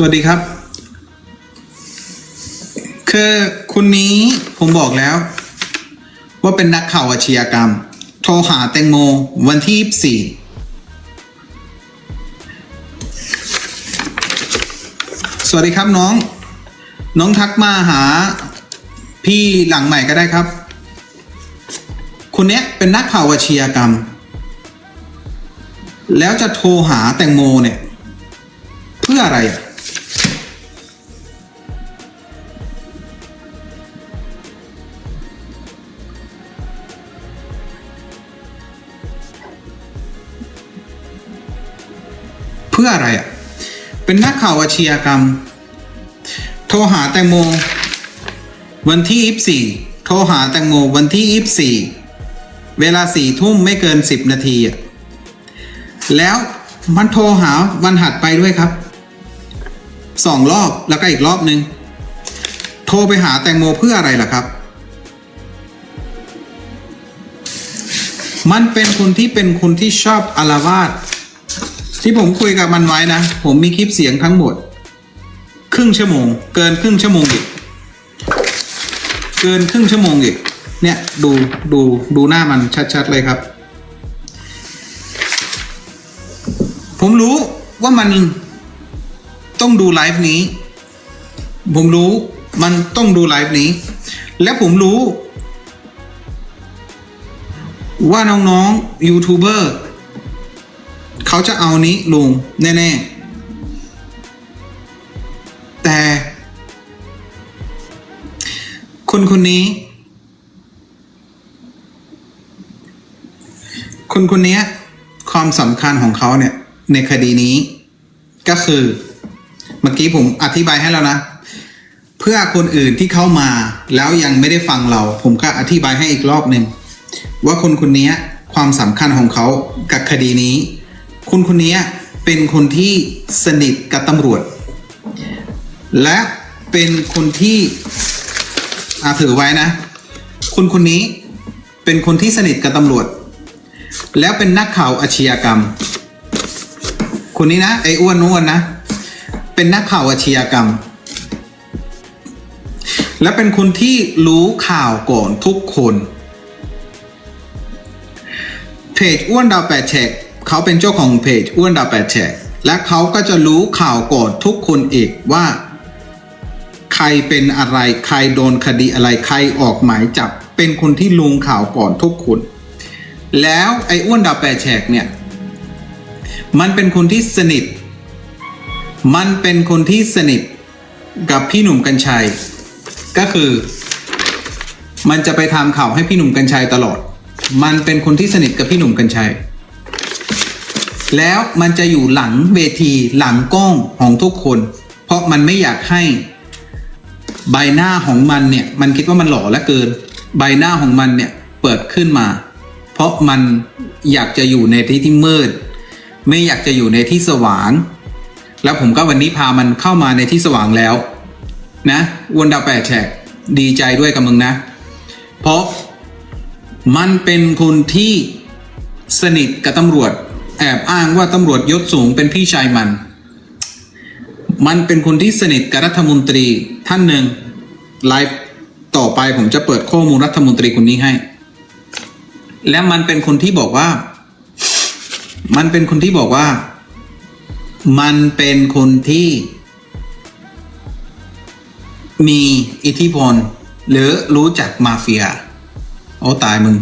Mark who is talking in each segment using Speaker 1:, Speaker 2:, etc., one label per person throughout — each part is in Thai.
Speaker 1: สวัสดีครับ คือคุณนี้ผมบอกแล้ว ว่าเป็นนักข่าวอาชญากรรม โทรหาแตงโมวันที่ 24สวัสดีครับน้อง น้องทักมาหา พี่หลังใหม่ก็ได้ครับ คนเนี้เป็นนักข่าวอาชญากรรม แล้วจะโทรหาแตงโมเนี่ย เพื่ออะไรอะ พื่ออะไรอะ เป็นนักข่าวอาชญากรรม โทรหาแตงโม วันที่ 24 โทรหาแตงโมวันที่ 24 เวลาสี่ทุ่มไม่เกิน 10 นาทีอะ แล้วมันโทรหาวันถัดไปด้วยครับสองรอบแล้วก็อีกรอบนึง โทรไปหาแตงโมเพื่ออะไรล่ะครับ มันเป็นคนที่เป็นคนที่ชอบอารวาส ที่ผมคุยกับมันไว้นะ ผมมีคลิปเสียงทั้งหมด ครึ่งชั่วโมง เกินครึ่งชั่วโมงอีก เกินครึ่งชั่วโมงอีก เนี่ยดูดูดูหน้ามันชัดๆเลยครับ ผมรู้ว่ามันต้องดูไลฟ์นี้ ผมรู้มันต้องดูไลฟ์นี้ และผมรู้ ว่าน้องๆยูทูบเบอร์ เขาจะเอานี้ลงแน่ๆ แต่คนคนนี้คนคนนี้ความสำคัญของเขาเนี่ย ในคดีนี้ ก็คือเมื่อกี้ผมอธิบายให้แล้วนะ เพื่อคนอื่นที่เข้ามาแล้วยังไม่ได้ฟังเรา ผมก็อธิบายให้อีกรอบหนึ่งว่าคนคนนี้ความสำคัญของเขากับคดีนี้ คนคนนี้เป็นคนที่สนิทกับตำรวจ และเป็นคนที่อาถือไว้นะคนคนนี้เป็นคนที่สนิทกับตำรวจ แล้วเป็นนักข่าวอาชญากรรม คนนี้นะไอ้อ้วนอ้วนนะ เป็นนักข่าวอาชญากรรม และเป็นคนที่รู้ข่าวก่อนทุกคน เพจอ้วนดาวแปดแฉก เขาเป็นเจ้าของเพจอ้วนดาแปดแฉกและเขาก็จะรู้ข่าวก่อนทุกคนอีกว่า ใครเป็นอะไรใครโดนคดีอะไรใครออกหมายจับ เป็นคนที่ลงข่าวก่อนทุกคน แล้วไอ้อ้วนดาแปดแฉกเนี่ย มันเป็นคนที่สนิท มันเป็นคนที่สนิทกับพี่หนุ่มกัญชัย ก็คือ มันจะไปทำข่าวให้พี่หนุ่มกัญชัยตลอด มันเป็นคนที่สนิทกับพี่หนุ่มกัญชัย แล้วมันจะอยู่หลังเวทีหลังกล้องของทุกคน เพราะมันไม่อยากให้ใบหน้าของมันเนี่ย มันคิดว่ามันหล่อเหลือเกิน ใบหน้าของมันเนี่ยเปิดขึ้นมา เพราะมันอยากจะอยู่ในที่ที่มืด ไม่อยากจะอยู่ในที่สว่าง แล้วผมก็วันนี้พามันเข้ามาในที่สว่างแล้ว นะอ้วนดาวแปดแฉกดีใจด้วยกับมึงนะ เพราะมันเป็นคนที่สนิทกับตำรวจ แอบอ้างว่าตำรวจยศสูงเป็นพี่ชายมัน มันเป็นคนที่สนิทกับรัฐมนตรีท่านหนึ่งไลฟ์ต่อไปผมจะเปิดข้อมูลรัฐมนตรีคนนี้ให้ และมันเป็นคนที่บอกว่า มันเป็นคนที่บอกว่า มันเป็นคนที่ มีอิทธิพล หรือรู้จักมาเฟีย โอ้ตายมึง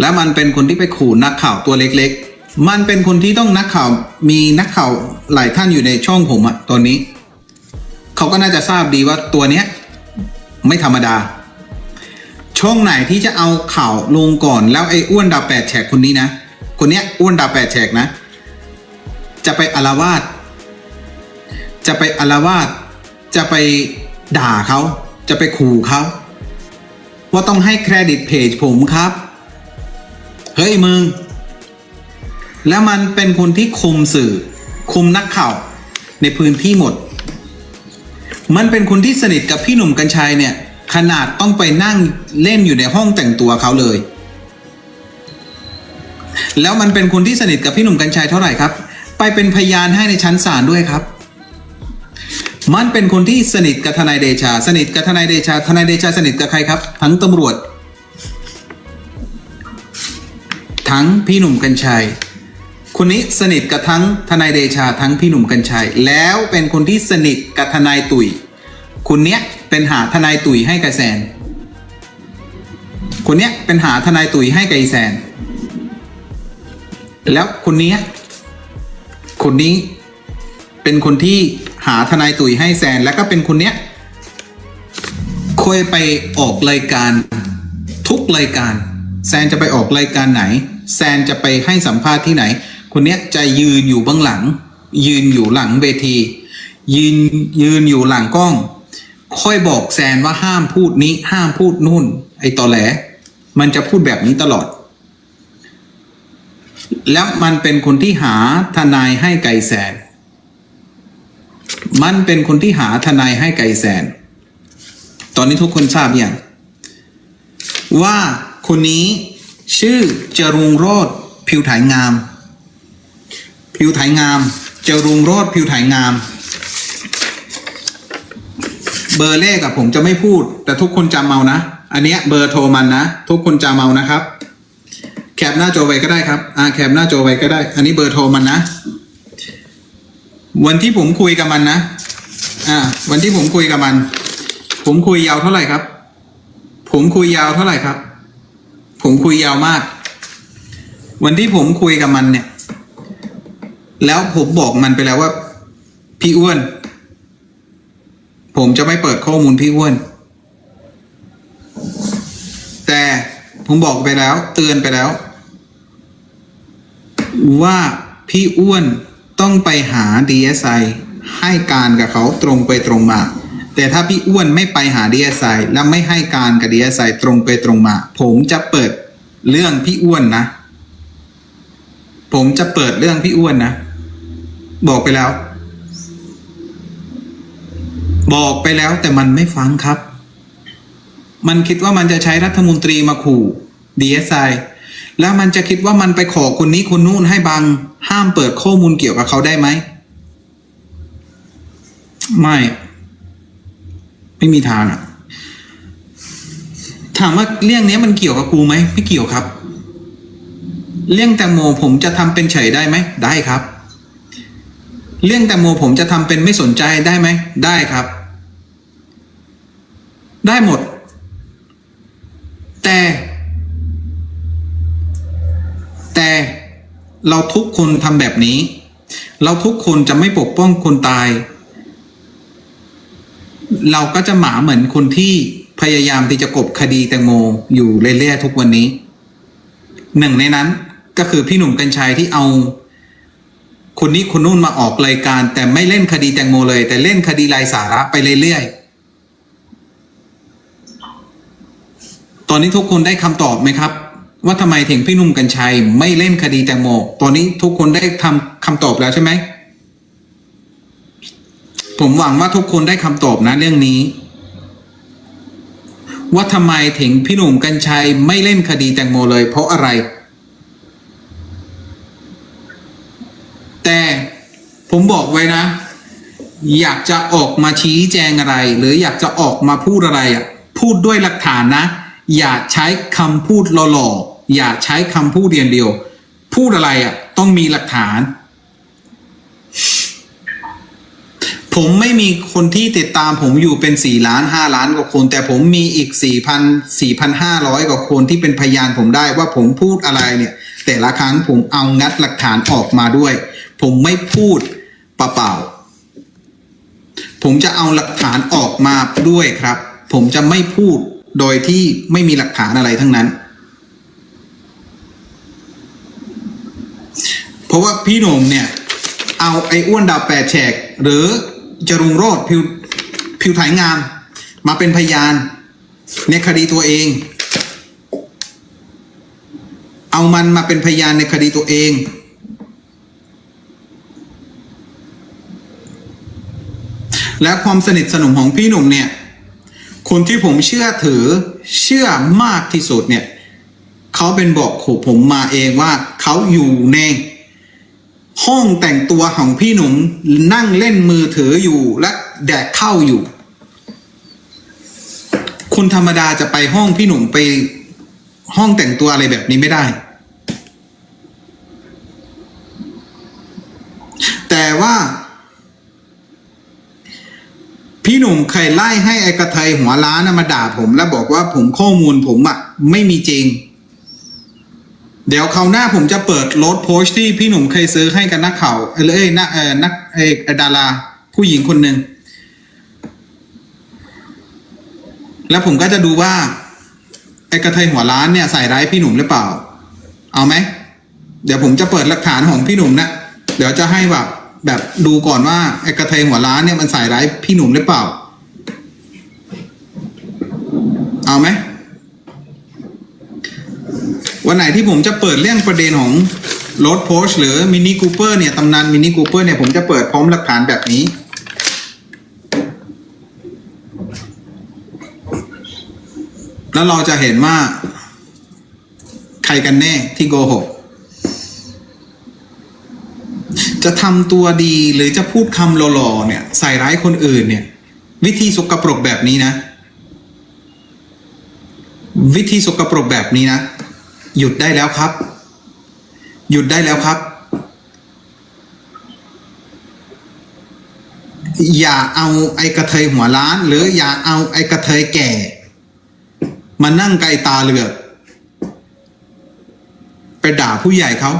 Speaker 1: แล้วมันเป็นคนที่ไปขู่นักข่าวตัวเล็กๆ มันเป็นคนที่ต้องนักข่าวมีนักข่าวหลายท่านอยู่ในช่องผมอะตอนนี้ เขาก็น่าจะทราบดีว่าตัวเนี้ยไม่ธรรมดา ช่องไหนที่จะเอาข่าวลงก่อน แล้วไอ้อ้วนดาวแปดแฉกคนนี้นะ คนเนี้ยอ้วนดาวแปดแฉกนะ จะไปอารวาสจะไปอารวาสจะไปด่าเขาจะไปขู่เขาว่าต้องให้เครดิตเพจผมครับ เฮ้ยมึง แล้วมันเป็นคนที่คุมสื่อ คุมนักข่าว ในพื้นที่หมด มันเป็นคนที่สนิทกับพี่หนุ่มกัญชัยเนี่ย ขนาดต้องไปนั่งเล่นอยู่ในห้องแต่งตัวเขาเลย แล้วมันเป็นคนที่สนิทกับพี่หนุ่มกัญชัยเท่าไหร่ครับ ไปเป็นพยานให้ในชั้นศาลด้วยครับ มันเป็นคนที่สนิทกับทนายเดชา สนิทกับทนายเดชา ทนายเดชาสนิทกับใครครับ ทั้งตำรวจ ทั้งพี่หนุ่มกัญชัย คนนี้สนิทกับทั้งทนายเดชาทั้งพี่หนุ่มกัญชัย แล้วเป็นคนที่สนิทกับทนายตุ๋ยคนเนี้ยเป็นหาทนายตุ๋ยให้กับแซน คนเนี้ยเป็นหาทนายตุ๋ยให้กับอีแซน แล้วคนเนี้ยคนนี้เป็นคนที่หาทนายตุ๋ยให้แซน แล้วก็เป็นคนเนี้ยเคยไปออกรายการทุกรายการ แซนจะไปออกรายการไหน แซนจะไปให้สัมภาษณ์ที่ไหน คนเนี้ยจะยืนอยู่เบื้องหลัง ยืนอยู่หลังเวที ยืนยืนอยู่หลังกล้อง ค่อยบอกแซนว่าห้ามพูดนี้ ห้ามพูดนู่น ไอ้ตอแหล มันจะพูดแบบนี้ตลอด แล้วมันเป็นคนที่หาทนายให้ไก่แสนมันเป็นคนที่หาทนายให้ไก่แสนตอนนี้ทุกคนทราบอย่างว่าคนนี้ชื่อจรุงโรดผิวถ่ายงาม ผิวไถยงามจรุงโรดผิวไถยงาม เบอร์เลขอะผมจะไม่พูด แต่ทุกคนจำเอานะ อันเนี้ยเบอร์โทรมันนะ ทุกคนจำเอานะครับ แคปหน้าจอไว้ก็ได้ครับ อ่าแคปหน้าจอไว้ก็ได้ อันนี้เบอร์โทรมันนะ วันที่ผมคุยกับมันนะ อ่า วันที่ผมคุยกับมัน ผมคุยยาวเท่าไหร่ครับ ผมคุยยาวเท่าไหร่ครับ ผมคุยยาวมาก วันที่ผมคุยกับมันเนี่ย แล้วผมบอกมันไปแล้วว่า พี่อ้วน ผมจะไม่เปิดข้อมูลพี่อ้วน แต่ผมบอกไปแล้ว เตือนไปแล้ว ว่าพี่อ้วนต้องไปหา DSI ให้การกับเขาตรงไปตรงมา แต่ถ้าพี่อ้วนไม่ไปหา DSI และไม่ให้การกับ DSI ตรงไปตรงมา ผมจะเปิดเรื่องพี่อ้วนนะ ผมจะเปิดเรื่องพี่อ้วนนะ บอกไปแล้ว บอกไปแล้วแต่มันไม่ฟังครับ มันคิดว่ามันจะใช้รัฐมนตรีมาขู่ DSI แล้วมันจะคิดว่ามันไปขอคนนี้คนนู้นให้บัง ห้ามเปิดข้อมูลเกี่ยวกับเขาได้ไหม ไม่ ไม่มีทางอะถามว่าเรื่องนี้มันเกี่ยวกับกูไหม ไม่เกี่ยวครับ เรื่องแตงโมผมจะทำเป็นเฉยได้ไหม ได้ครับ เรื่องแตงโมผมจะทำเป็นไม่สนใจได้ไหม ได้ครับ ได้หมด แต่ แต่เราทุกคนทำแบบนี้ เราทุกคนจะไม่ปกป้องคนตาย เราก็จะหมาเหมือนคนที่พยายามที่จะกบคดีแตงโมอยู่เรื่อยๆทุกวันนี้ หนึ่งในนั้นก็คือพี่หนุ่มกัญชัยที่เอา คนนี้คนนู้นมาออกรายการ แต่ไม่เล่นคดีแตงโมเลย แต่เล่นคดีรายสาระไปเรื่อยๆ ตอนนี้ทุกคนได้คำตอบไหมครับ ว่าทำไมถึงพี่นุ่มกัญชัย ไม่เล่นคดีแตงโม ตอนนี้ทุกคนได้ทำคำตอบแล้วใช่ไหม ผมหวังว่าทุกคนได้คำตอบนะเรื่องนี้ ว่าทำไมถึงพี่หนุ่มกัญชัยไม่เล่นคดีแตงโมเลย เพราะอะไร แต่ผมบอกไว้นะ อยากจะออกมาชี้แจงอะไร หรืออยากจะออกมาพูดอะไรอะพูดด้วยหลักฐานนะ อย่าใช้คำพูดหล่อๆอย่าใช้คำพูดเดียวเดียว พูดอะไรอะต้องมีหลักฐาน ผมไม่มีคนที่ติดตามผมอยู่เป็นสี่ล้านห้าล้านกว่าคน แต่ผมมีอีกสี่พันสี่พันห้าร้อยกว่าคนที่เป็นพยานผมได้ว่าผมพูดอะไรเนี่ย แต่ละครั้งผมเอางัดหลักฐานออกมาด้วย ผมไม่พูดเปล่าๆผมจะเอาหลักฐานออกมาด้วยครับ ผมจะไม่พูดโดยที่ไม่มีหลักฐานอะไรทั้งนั้น เพราะว่าพี่หนุ่มเนี่ย เอาไอ้อ้วนดาวแปดแฉก หรือจรุงโรดผิวผิวถ่ายงาม มาเป็นพยานในคดีตัวเอง เอามันมาเป็นพยานในคดีตัวเอง และความสนิทสนมของพี่หนุ่มเนี่ยคนที่ผมเชื่อถือเชื่อมากที่สุดเนี่ยเขาเป็นบอกผมมาเองว่าเขาอยู่ในห้องแต่งตัวของพี่หนุ่มนั่งเล่นมือถืออยู่และแดกเข้าอยู่คุณธรรมดาจะไปห้องพี่หนุ่มไปห้องแต่งตัวอะไรแบบนี้ไม่ได้ แต่ว่า พี่หนุ่มเคยไล่ให้ไอ้กระเทยหัวล้านนะมาด่าผมแล้วบอกว่าผมข้อมูลผมอะไม่มีจริง เดี๋ยวคราวหน้าผมจะเปิดรถโพสต์ที่พี่หนุ่มเคยซื้อให้กับนักข่าวเอ้ยนักเออนักเออดารา ผู้หญิงคนหนึ่งแล้วผมก็จะดูว่า ไอ้กระเทยหัวล้านเนี่ยใส่ร้ายพี่หนุ่มหรือเปล่า เอาไหม เดี๋ยวผมจะเปิดหลักฐานของพี่หนุ่มนะเดี๋ยวจะให้แบบ แบบดูก่อนว่าไอ้กระเทยหัวล้านเนี่ยมันใส่ร้ายพี่หนุ่มหรือเปล่า เอาไหมวันไหนที่ผมจะเปิดเรื่องประเด็นของรถโพสหรือมินิคูเปอร์เนี่ยตำนานมินิคูเปอร์เนี่ยผมจะเปิดพร้อมหลักฐานแบบนี้ แล้วเราจะเห็นว่า ใครกันแน่ที่โกหก จะทำตัวดีหรือจะพูดคำหล่อๆเนี่ย ใส่ร้ายคนอื่นเนี่ย วิธีสกปรกแบบนี้นะ วิธีสกปรกแบบนี้นะ หยุดได้แล้วครับ หยุดได้แล้วครับ อย่าเอาไอ้กระเทยหัวล้าน หรืออย่าเอาไอ้กระเทยแก่ มานั่งไกลตาเหลือกไปด่าผู้ใหญ่เขา